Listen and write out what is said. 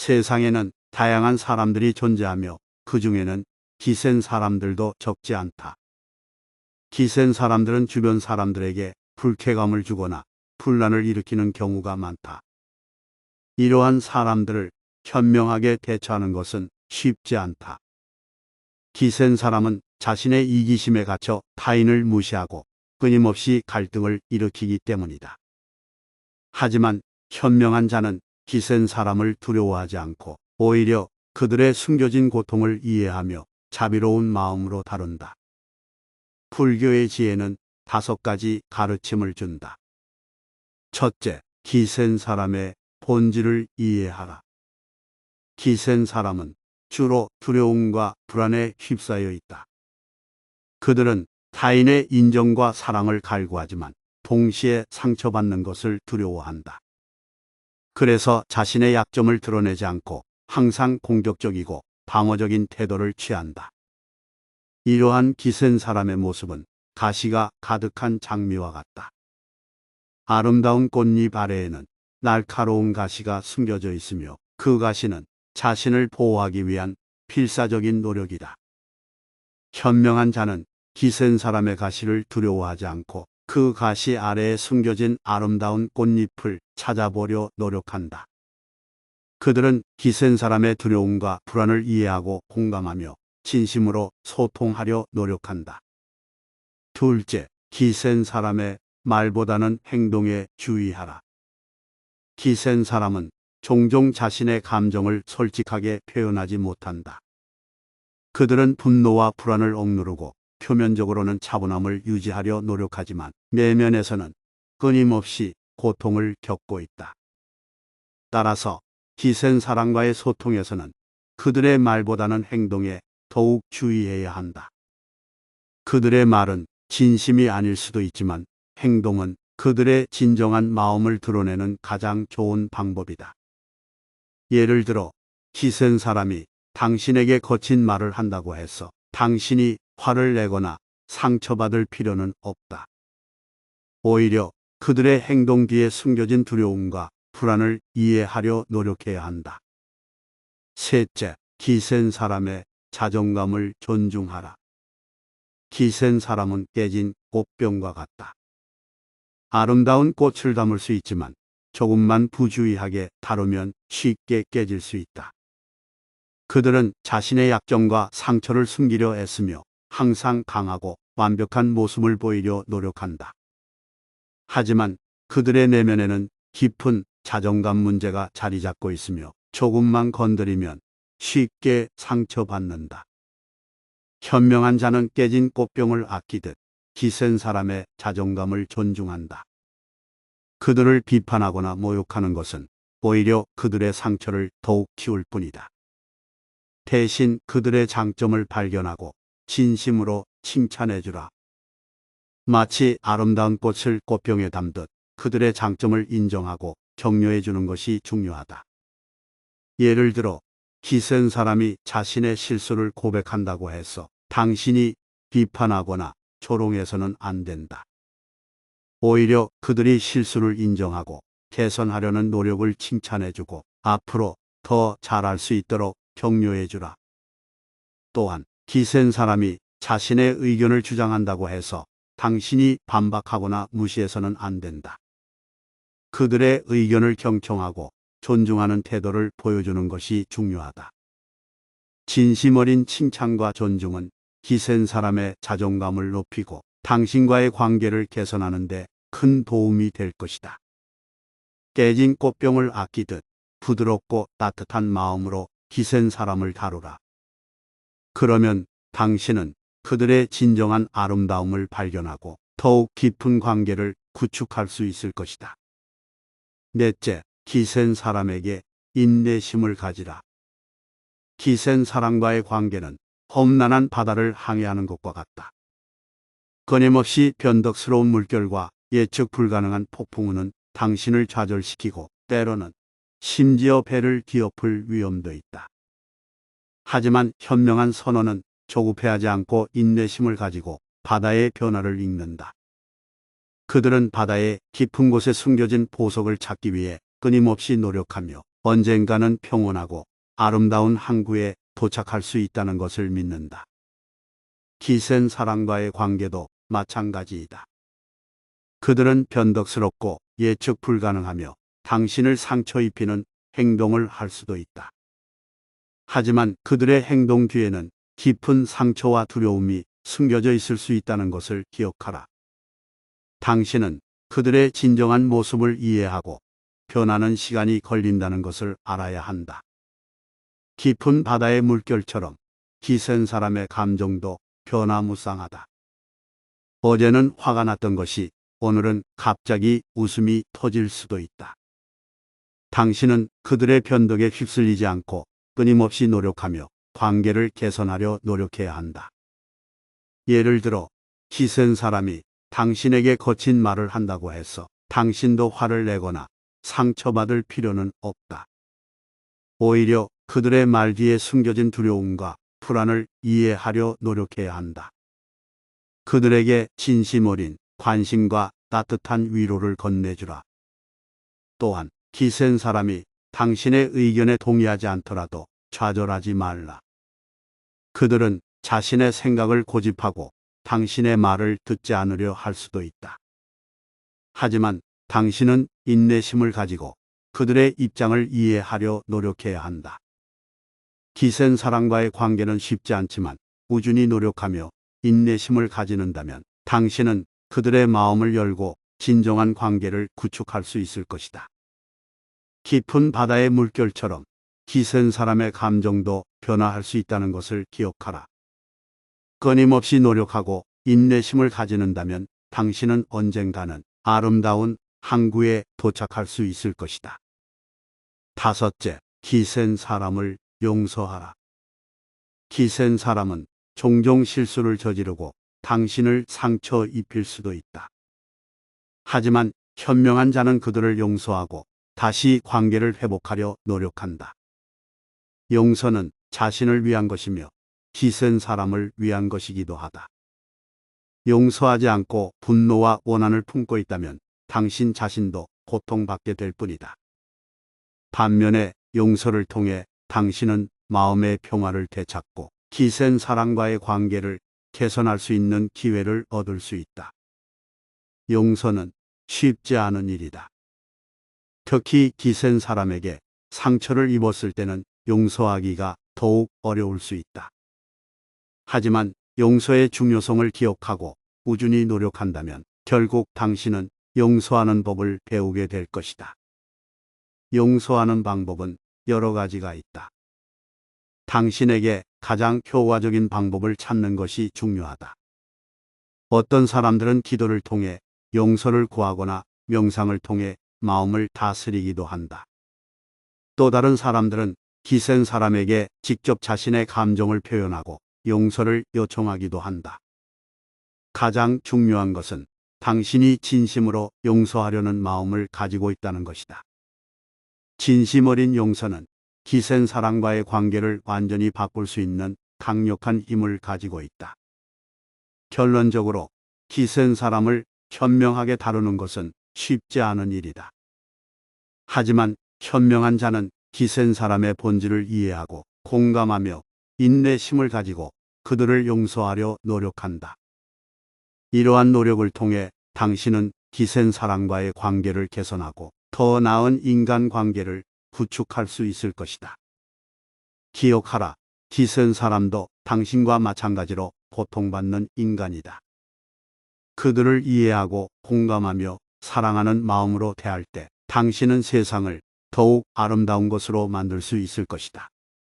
세상에는 다양한 사람들이 존재하며 그 중에는 기센 사람들도 적지 않다. 기센 사람들은 주변 사람들에게 불쾌감을 주거나 분란을 일으키는 경우가 많다. 이러한 사람들을 현명하게 대처하는 것은 쉽지 않다. 기센 사람은 자신의 이기심에 갇혀 타인을 무시하고 끊임없이 갈등을 일으키기 때문이다. 하지만 현명한 자는 기센 사람을 두려워하지 않고 오히려 그들의 숨겨진 고통을 이해하며 자비로운 마음으로 다룬다. 불교의 지혜는 다섯 가지 가르침을 준다. 첫째, 기센 사람의 본질을 이해하라. 기센 사람은 주로 두려움과 불안에 휩싸여 있다. 그들은 타인의 인정과 사랑을 갈구하지만 동시에 상처받는 것을 두려워한다. 그래서 자신의 약점을 드러내지 않고 항상 공격적이고 방어적인 태도를 취한다. 이러한 기센 사람의 모습은 가시가 가득한 장미와 같다. 아름다운 꽃잎 아래에는 날카로운 가시가 숨겨져 있으며 그 가시는 자신을 보호하기 위한 필사적인 노력이다. 현명한 자는 기센 사람의 가시를 두려워하지 않고 그 가시 아래에 숨겨진 아름다운 꽃잎을 찾아보려 노력한다. 그들은 기센 사람의 두려움과 불안을 이해하고 공감하며 진심으로 소통하려 노력한다. 둘째, 기센 사람의 말보다는 행동에 주의하라. 기센 사람은 종종 자신의 감정을 솔직하게 표현하지 못한다. 그들은 분노와 불안을 억누르고 표면적으로는 차분함을 유지하려 노력하지만 내면에서는 끊임없이 고통을 겪고 있다. 따라서 기센 사람과의 소통에서는 그들의 말보다는 행동에 더욱 주의해야 한다. 그들의 말은 진심이 아닐 수도 있지만 행동은 그들의 진정한 마음을 드러내는 가장 좋은 방법이다. 예를 들어 기센 사람이 당신에게 거친 말을 한다고 해서 당신이 화를 내거나 상처받을 필요는 없다. 오히려 그들의 행동 뒤에 숨겨진 두려움과 불안을 이해하려 노력해야 한다. 셋째, 기센 사람의 자존감을 존중하라. 기센 사람은 깨진 꽃병과 같다. 아름다운 꽃을 담을 수 있지만 조금만 부주의하게 다루면 쉽게 깨질 수 있다. 그들은 자신의 약점과 상처를 숨기려 애쓰며 항상 강하고 완벽한 모습을 보이려 노력한다. 하지만 그들의 내면에는 깊은 자존감 문제가 자리 잡고 있으며 조금만 건드리면 쉽게 상처받는다. 현명한 자는 깨진 꽃병을 아끼듯 기센 사람의 자존감을 존중한다. 그들을 비판하거나 모욕하는 것은 오히려 그들의 상처를 더욱 키울 뿐이다. 대신 그들의 장점을 발견하고 진심으로 칭찬해 주라. 마치 아름다운 꽃을 꽃병에 담듯 그들의 장점을 인정하고 격려해 주는 것이 중요하다. 예를 들어 기센 사람이 자신의 실수를 고백한다고 해서 당신이 비판하거나 조롱해서는 안 된다. 오히려 그들이 실수를 인정하고 개선하려는 노력을 칭찬해주고 앞으로 더 잘할 수 있도록 격려해주라. 또한 기센 사람이 자신의 의견을 주장한다고 해서 당신이 반박하거나 무시해서는 안 된다. 그들의 의견을 경청하고 존중하는 태도를 보여주는 것이 중요하다. 진심 어린 칭찬과 존중은 기센 사람의 자존감을 높이고 당신과의 관계를 개선하는 데 큰 도움이 될 것이다. 깨진 꽃병을 아끼듯 부드럽고 따뜻한 마음으로 기센 사람을 다루라. 그러면 당신은 그들의 진정한 아름다움을 발견하고 더욱 깊은 관계를 구축할 수 있을 것이다. 넷째, 기센 사람에게 인내심을 가지라. 기센 사람과의 관계는 험난한 바다를 항해하는 것과 같다. 끊임없이 변덕스러운 물결과 예측 불가능한 폭풍우는 당신을 좌절시키고 때로는 심지어 배를 뒤엎을 위험도 있다. 하지만 현명한 선원은 조급해하지 않고 인내심을 가지고 바다의 변화를 읽는다. 그들은 바다의 깊은 곳에 숨겨진 보석을 찾기 위해 끊임없이 노력하며 언젠가는 평온하고 아름다운 항구에 도착할 수 있다는 것을 믿는다. 기센 사람과의 관계도 마찬가지이다. 그들은 변덕스럽고 예측 불가능하며 당신을 상처 입히는 행동을 할 수도 있다. 하지만 그들의 행동 뒤에는 깊은 상처와 두려움이 숨겨져 있을 수 있다는 것을 기억하라. 당신은 그들의 진정한 모습을 이해하고 변하는 시간이 걸린다는 것을 알아야 한다. 깊은 바다의 물결처럼 기센 사람의 감정도 변화무쌍하다. 어제는 화가 났던 것이 오늘은 갑자기 웃음이 터질 수도 있다. 당신은 그들의 변덕에 휩쓸리지 않고 끊임없이 노력하며 관계를 개선하려 노력해야 한다. 예를 들어 기센 사람이 당신에게 거친 말을 한다고 해서 당신도 화를 내거나 상처받을 필요는 없다. 오히려 그들의 말 뒤에 숨겨진 두려움과 불안을 이해하려 노력해야 한다. 그들에게 진심 어린 관심과 따뜻한 위로를 건네주라. 또한 기센 사람이 당신의 의견에 동의하지 않더라도 좌절하지 말라. 그들은 자신의 생각을 고집하고 당신의 말을 듣지 않으려 할 수도 있다. 하지만 당신은 인내심을 가지고 그들의 입장을 이해하려 노력해야 한다. 기센 사람과의 관계는 쉽지 않지만 꾸준히 노력하며 인내심을 가지는다면 당신은 그들의 마음을 열고 진정한 관계를 구축할 수 있을 것이다. 깊은 바다의 물결처럼 기센 사람의 감정도 변화할 수 있다는 것을 기억하라. 끊임없이 노력하고 인내심을 가지는다면 당신은 언젠가는 아름다운 항구에 도착할 수 있을 것이다. 다섯째, 기센 사람을 용서하라. 기센 사람은 종종 실수를 저지르고 당신을 상처 입힐 수도 있다. 하지만 현명한 자는 그들을 용서하고 다시 관계를 회복하려 노력한다. 용서는 자신을 위한 것이며 기센 사람을 위한 것이기도 하다. 용서하지 않고 분노와 원한을 품고 있다면 당신 자신도 고통받게 될 뿐이다. 반면에 용서를 통해 당신은 마음의 평화를 되찾고 기센 사람과의 관계를 개선할 수 있는 기회를 얻을 수 있다. 용서는 쉽지 않은 일이다. 특히 기센 사람에게 상처를 입었을 때는 용서하기가 더욱 어려울 수 있다. 하지만 용서의 중요성을 기억하고 꾸준히 노력한다면 결국 당신은 용서하는 법을 배우게 될 것이다. 용서하는 방법은 여러 가지가 있다. 당신에게 가장 효과적인 방법을 찾는 것이 중요하다. 어떤 사람들은 기도를 통해 용서를 구하거나 명상을 통해 마음을 다스리기도 한다. 또 다른 사람들은 기센 사람에게 직접 자신의 감정을 표현하고 용서를 요청하기도 한다. 가장 중요한 것은 당신이 진심으로 용서하려는 마음을 가지고 있다는 것이다. 진심 어린 용서는 기센 사람과의 관계를 완전히 바꿀 수 있는 강력한 힘을 가지고 있다. 결론적으로 기센 사람을 현명하게 다루는 것은 쉽지 않은 일이다. 하지만 현명한 자는 기센 사람의 본질을 이해하고 공감하며 인내심을 가지고 그들을 용서하려 노력한다. 이러한 노력을 통해 당신은 기센 사람과의 관계를 개선하고 더 나은 인간 관계를 구축할 수 있을 것이다. 기억하라. 기센 사람도 당신과 마찬가지로 고통받는 인간이다. 그들을 이해하고 공감하며 사랑하는 마음으로 대할 때 당신은 세상을 더욱 아름다운 것으로 만들 수 있을 것이다.